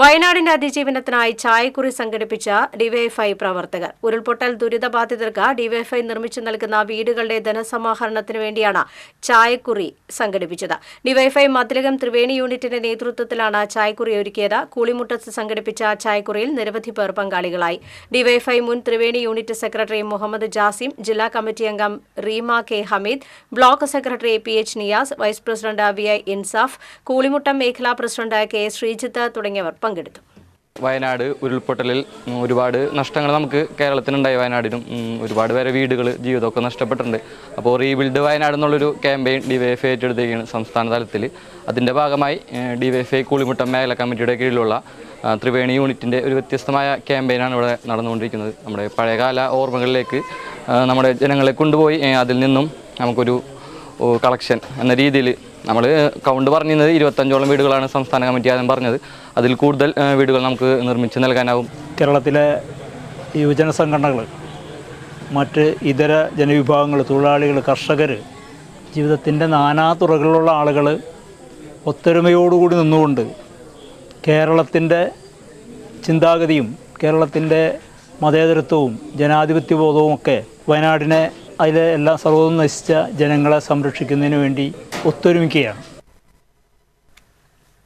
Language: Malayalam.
വയനാടിന്റെ അതിജീവനത്തിനായി ചായക്കുറി സംഘടിപ്പിച്ച ഡിവൈഫൈ പ്രവർത്തകർ. ഉരുൾപൊട്ടൽ ദുരിതബാധിതർക്ക് ഡിവൈഫൈ നിർമ്മിച്ചു നൽകുന്ന വീടുകളുടെ ധനസമാഹരണത്തിനു വേണ്ടിയാണ് ചായക്കുറി സംഘടിപ്പിച്ചത്. ഡിവൈഫൈ മതിലകം ത്രിവേണി യൂണിറ്റിന്റെ നേതൃത്വത്തിലാണ് ചായക്കുറി ഒരുക്കിയത്. കൂളിമുട്ടത്ത് സംഘടിപ്പിച്ച ചായക്കുറിയിൽ നിരവധി പേർ പങ്കാളികളായി. ഡിവൈഫൈ മുൻ ത്രിവേണി യൂണിറ്റ് സെക്രട്ടറി മുഹമ്മദ് ജാസിം ജില്ലാ കമ്മിറ്റി അംഗം Reema K Hameed block secretary P H Niyas vice president V I Insaf Koolimuttam മേഖലാ പ്രസിഡന്റ് കെ ശ്രീജിത്ത് തുടങ്ങിയവർ പങ്കെടുത്തു. വയനാട് ഉരുൾപൊട്ടലിൽ ഒരുപാട് നഷ്ടങ്ങൾ നമുക്ക് കേരളത്തിനുണ്ടായി വയനാടിനും. ഒരുപാട് പേരെ വീടുകൾ ജീവിതമൊക്കെ നഷ്ടപ്പെട്ടിട്ടുണ്ട്. അപ്പോൾ റീബിൽഡ് വയനാട് എന്നുള്ളൊരു ക്യാമ്പയിൻ ഡിവൈഎഫ്ഐ ഏറ്റെടുത്തിരിക്കുകയാണ് സംസ്ഥാന തലത്തിൽ അതിന്റെ ഭാഗമായി ഡിവൈഎഫ്ഐ കൂളിമുട്ടം മേഖല കമ്മിറ്റിയുടെ കീഴിലുള്ള ത്രിവേണി യൂണിറ്റിന്റെ ഒരു വ്യത്യസ്തമായ ക്യാമ്പയിനാണ് ഇവിടെ നടന്നുകൊണ്ടിരിക്കുന്നത്. നമ്മുടെ പഴയകാല ഓർമ്മകളിലേക്ക് നമ്മുടെ ജനങ്ങളെ കൊണ്ടുപോയി അതിൽ നിന്നും നമുക്കൊരു കളക്ഷൻ എന്ന രീതിയിൽ നമ്മൾ കൗണ്ട് പറഞ്ഞിരുന്നത് ഇരുപത്തഞ്ചോളം വീടുകളാണ് സംസ്ഥാന കമ്മിറ്റി ആദ്യം പറഞ്ഞത്. അതിൽ കൂടുതൽ വീടുകൾ നമുക്ക് നിർമ്മിച്ച് നൽകാനാവും. കേരളത്തിലെ യുവജന സംഘടനകൾ മറ്റ് ഇതര ജനവിഭാഗങ്ങൾ തൊഴിലാളികൾ കർഷകർ ജീവിതത്തിന്റെ നാനാ തുറകളിലുള്ള ആളുകൾ ഒത്തൊരുമയോടുകൂടി നിന്നുകൊണ്ട് കേരളത്തിന്റെ ചിന്താഗതിയും കേരളത്തിന്റെ മതേതരത്വവും ജനാധിപത്യബോധവും ഒക്കെ വയനാടിനെ അതിലെ എല്ലാ സർവതും നശിച്ച ജനങ്ങളെ സംരക്ഷിക്കുന്നതിന് വേണ്ടി ഒത്തൊരുമിക്കുകയാണ്.